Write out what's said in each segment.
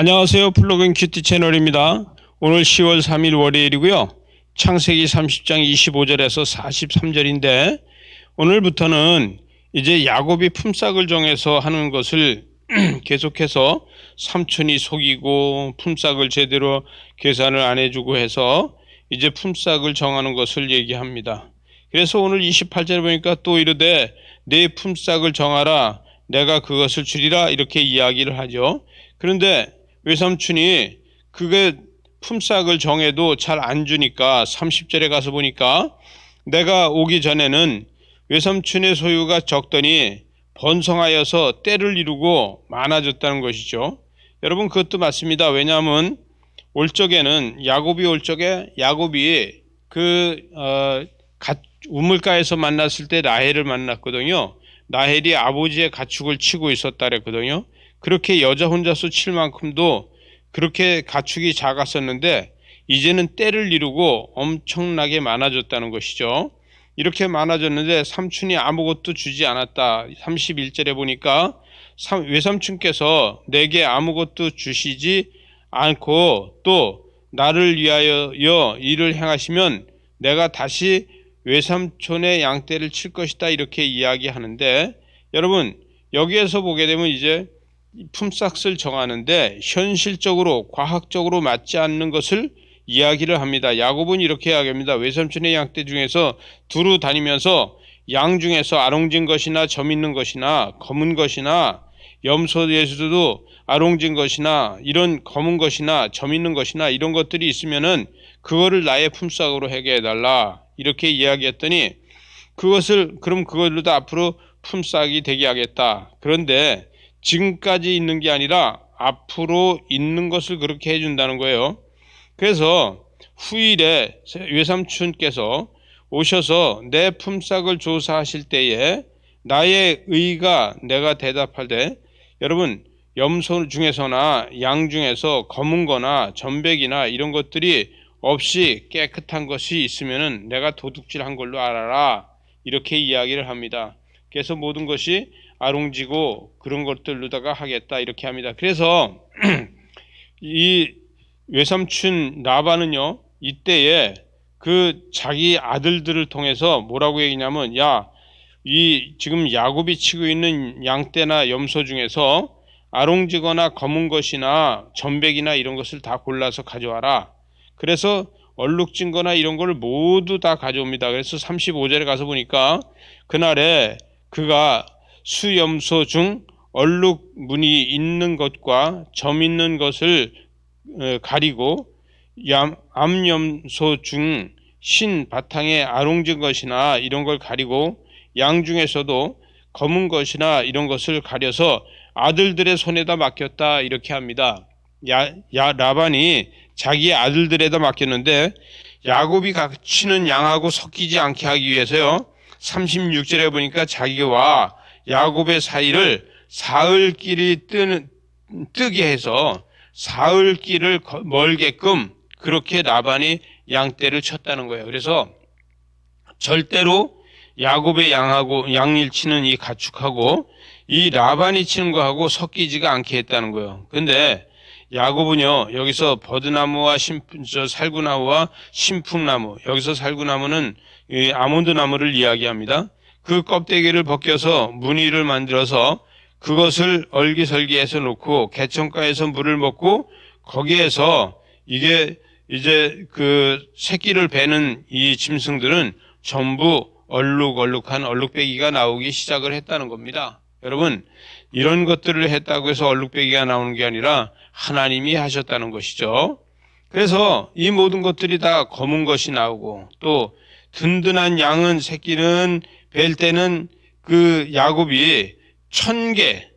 안녕하세요. 플로그인 큐티 채널입니다. 오늘 10월 3일 월요일이고요. 창세기 30장 25절에서 43절인데 오늘부터는 이제 야곱이 품삯을 정해서 하는 것을 계속해서 삼촌이 속이고 품삯을 제대로 계산을 안 해주고 해서 이제 품삯을 정하는 것을 얘기합니다. 그래서 오늘 28절에 보니까 또 이르되 내 품삯을 정하라 내가 그것을 주리라 이렇게 이야기를 하죠. 그런데 외삼촌이 그게 품삯을 정해도 잘 안 주니까 30절에 가서 보니까 내가 오기 전에는 외삼촌의 소유가 적더니 번성하여서 때를 이루고 많아졌다는 것이죠. 여러분 그것도 맞습니다. 왜냐하면 올 적에는 야곱이 올 적에 야곱이 그 어, 가- 우물가에서 만났을 때 라헬을 만났거든요. 라헬이 아버지의 가축을 치고 있었다 그랬거든요. 그렇게 여자 혼자서 칠 만큼도 그렇게 가축이 작았었는데 이제는 때를 이루고 엄청나게 많아졌다는 것이죠. 이렇게 많아졌는데 삼촌이 아무것도 주지 않았다. 31절에 보니까 삼- 외삼촌께서 내게 아무것도 주시지 않고 또 나를 위하여 일을 행하시면 내가 다시 외삼촌의 양떼를 칠 것이다 이렇게 이야기하는데 여러분 여기에서 보게 되면 이제 이 품삯을 정하는데 현실적으로 과학적으로 맞지 않는 것을 이야기를 합니다. 야곱은 이렇게 이야기합니다. 외삼촌의 양떼 중에서 두루 다니면서 양 중에서 아롱진 것이나 점 있는 것이나 검은 것이나 염소에서도 아롱진 것이나 이런 검은 것이나 점 있는 것이나 이런 것들이 있으면은 그거를 나의 품삯으로 해게 해달라 이렇게 이야기했더니 그것을 그럼 그걸로 도 앞으로 품삯이 되게 하겠다. 그런데 지금까지 있는 게 아니라 앞으로 있는 것을 그렇게 해준다는 거예요. 그래서 후일에 외삼촌께서 오셔서 내 품삯을 조사하실 때에 나의 의가 내가 대답할 때 여러분 염소 중에서나 양 중에서 검은 거나 전백이나 이런 것들이 없이 깨끗한 것이 있으면은 내가 도둑질 한 걸로 알아라 이렇게 이야기를 합니다. 그래서 모든 것이 아롱지고 그런 것들로다가 하겠다 이렇게 합니다. 그래서 이 외삼촌 나바는요 이때에 그 자기 아들들을 통해서 뭐라고 얘기냐면 야 이 지금 야곱이 치고 있는 양떼나 염소 중에서 아롱지거나 검은 것이나 전백이나 이런 것을 다 골라서 가져와라. 그래서 얼룩진 거나 이런 걸 모두 다 가져옵니다. 그래서 35절에 가서 보니까 그날에 그가 수염소 중 얼룩 무늬 있는 것과 점 있는 것을 어, 가리고 얌- 암염소 중 신 바탕에 아롱진 것이나 이런 걸 가리고 양 중에서도 검은 것이나 이런 것을 가려서 아들들의 손에다 맡겼다 이렇게 합니다. 야, 야 라반이 자기 아들들에다 맡겼는데 야곱이 치는 양하고 섞이지 않게 하기 위해서요. 36절에 보니까 자기와 야곱의 사이를 사흘길이 뜨는 뜨게 해서 사흘길을 거- 멀게끔 그렇게 라반이 양떼를 쳤다는 거예요. 그래서 절대로 야곱의 양하고 양일 치는 이 가축하고 이 라반이 치는 거하고 섞이지가 않게 했다는 거예요. 근데 야곱은요 여기서 버드나무와 심, 저 살구나무와 신풍나무 여기서 살구나무는 이 아몬드 나무를 이야기합니다. 그 껍데기를 벗겨서 무늬를 만들어서 그것을 얼기설기해서 놓고 개천가에서 물을 먹고 거기에서 이게 이제 그 새끼를 베는 이 짐승들은 전부 얼룩얼룩한 얼룩배기가 나오기 시작을 했다는 겁니다. 여러분 이런 것들을 했다고 해서 얼룩배기가 나오는 게 아니라 하나님이 하셨다는 것이죠. 그래서 이 모든 것들이 다 검은 것이 나오고 또 든든한 양은 새끼는 뵐 때는 그 야곱이 천 개,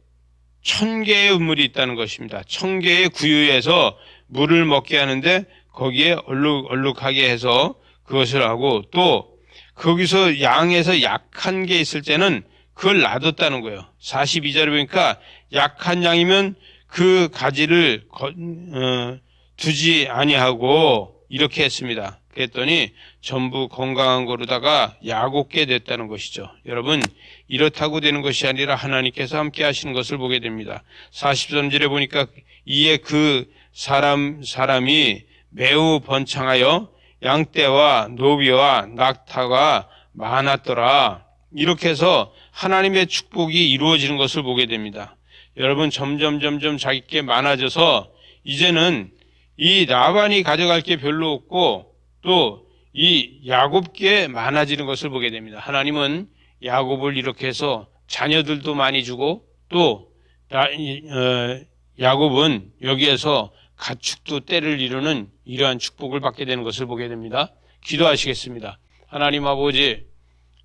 천 개의 우물이 있다는 것입니다. 천 개의 구유에서 물을 먹게 하는데 거기에 얼룩 얼룩하게 해서 그것을 하고 또 거기서 양에서 약한 게 있을 때는 그걸 놔뒀다는 거예요. 42절에 보니까 약한 양이면 그 가지를 거- 어, 두지 아니하고 이렇게 했습니다. 그랬더니 전부 건강한 거로다가 야곱게 됐다는 것이죠. 여러분 이렇다고 되는 것이 아니라 하나님께서 함께 하시는 것을 보게 됩니다. 43절에 보니까 이에 그 사람 사람이 매우 번창하여 양떼와 노비와 낙타가 많았더라. 이렇게 해서 하나님의 축복이 이루어지는 것을 보게 됩니다. 여러분 점점 점점 자기께 많아져서 이제는 이 라반이 가져갈 게 별로 없고 또 이 야곱께 많아지는 것을 보게 됩니다. 하나님은 야곱을 이렇게 해서 자녀들도 많이 주고 또 어, 야곱은 여기에서 가축도 때를 이루는 이러한 축복을 받게 되는 것을 보게 됩니다. 기도하시겠습니다. 하나님 아버지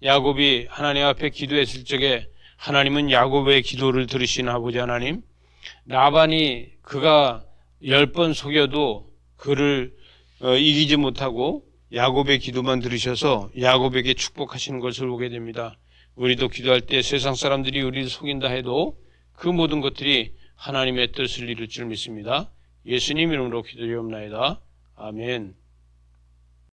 야곱이 하나님 앞에 기도했을 적에 하나님은 야곱의 기도를 들으신 아버지 하나님 라반이 그가 열 번 속여도 그를 어, 이기지 못하고 야곱의 기도만 들으셔서 야곱에게 축복하시는 것을 보게 됩니다. 우리도 기도할 때 세상 사람들이 우리를 속인다 해도 그 모든 것들이 하나님의 뜻을 이룰 줄 믿습니다. 예수님 이름으로 기도리옵나이다. 아멘.